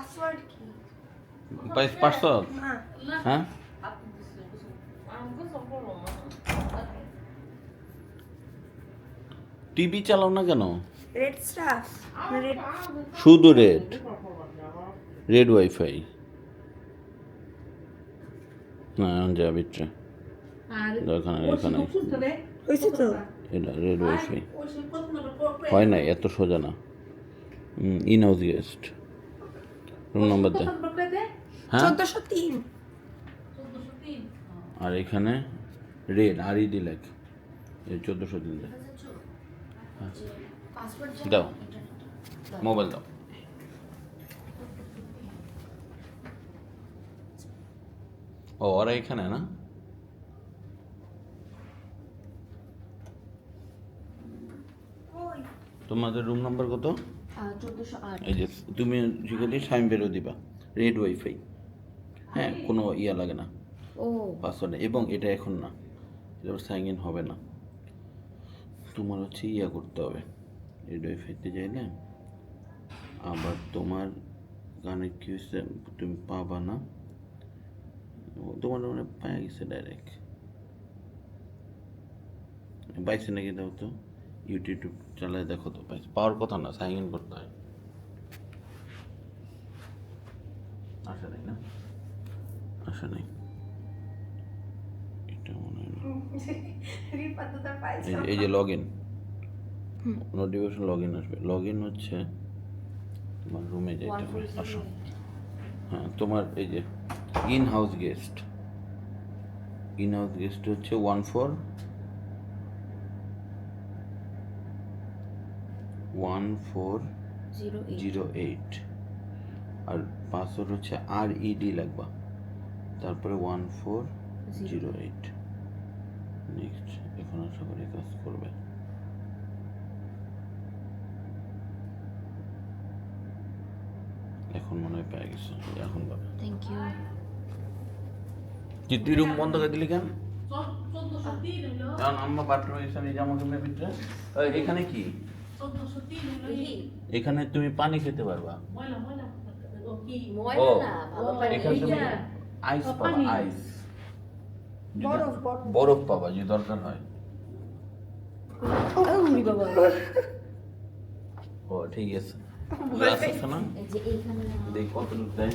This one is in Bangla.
পাসওয়ার্ড কি? না হ্যাঁ টিভি চালাও না কেন? রেড স্টার শুধু রেড রেড ওয়াইফাই না এখন যা বিট্রে এখানে। এখানে হয়েছে তো? এটা রেড ওয়াইফাই হয় নাই এত সোজা না। In house guest room number দে। হ্যাঁ? চোদ্দশো তিন। আর এখানে রেড আর ই ডি লেখ। এই চোদ্দোশো দিন দে। দাও। মোবাইল দাও। ও ওরা এখানে না? তোমাদের রুম নাম্বার কত? এই যে তুমি শিখে সাইন বেরো দিবা। রেড ওয়াইফাই হ্যাঁ কোনো ইয়া লাগে না। ও। পাসওয়ার্ড এবং এটা এখন না। এটা সাইন ইন হবে না। তোমার হচ্ছে ইয়া করতে হবে। রেড ওয়াইফাইতে চাইলে আবার তোমার গানে কি হয়েছে তুমি পাবা না। ও, তোমার মানে পাওয়া গেছে ডাইরেক্ট পাইছে নাকি দাও তো? ইউটিউব চালায় দেখো তো পাওয়ার কথা না সাইন ইন করতে হয়। আসে নাই না? আসে নাই। এটা মনে হয় না। রিপাতে তো পাইছে এই যে- log in notification log in আসবে লগ ইন হচ্ছে তোমার রুমে আসো। হ্যাঁ তোমার এই যে in house guest in house guest হচ্ছে one four one four zero eight আর পাসওয়ার্ড হচ্ছে আর ইডি লাগবা। তারপরে one four zero eight next এখন আশা করি কাজ করবে। এখন মনে হয় পেয়ে গেছে। এখন পাবে। থ্যাংক ইউ কি তুই রুম বন্ধ করে দিলি কেন? কারণ আম্মা বাথরুমে আমি জামা কাপড়ের ভিতরে এখানে কি? এখানে তুমি পানি খেতে পারবা। ও এখানে তুমি আইস পাবা আইস বরফ, পাবা যে দরকার হয়। ও ঠিক আছে। দেখ কত দেয়।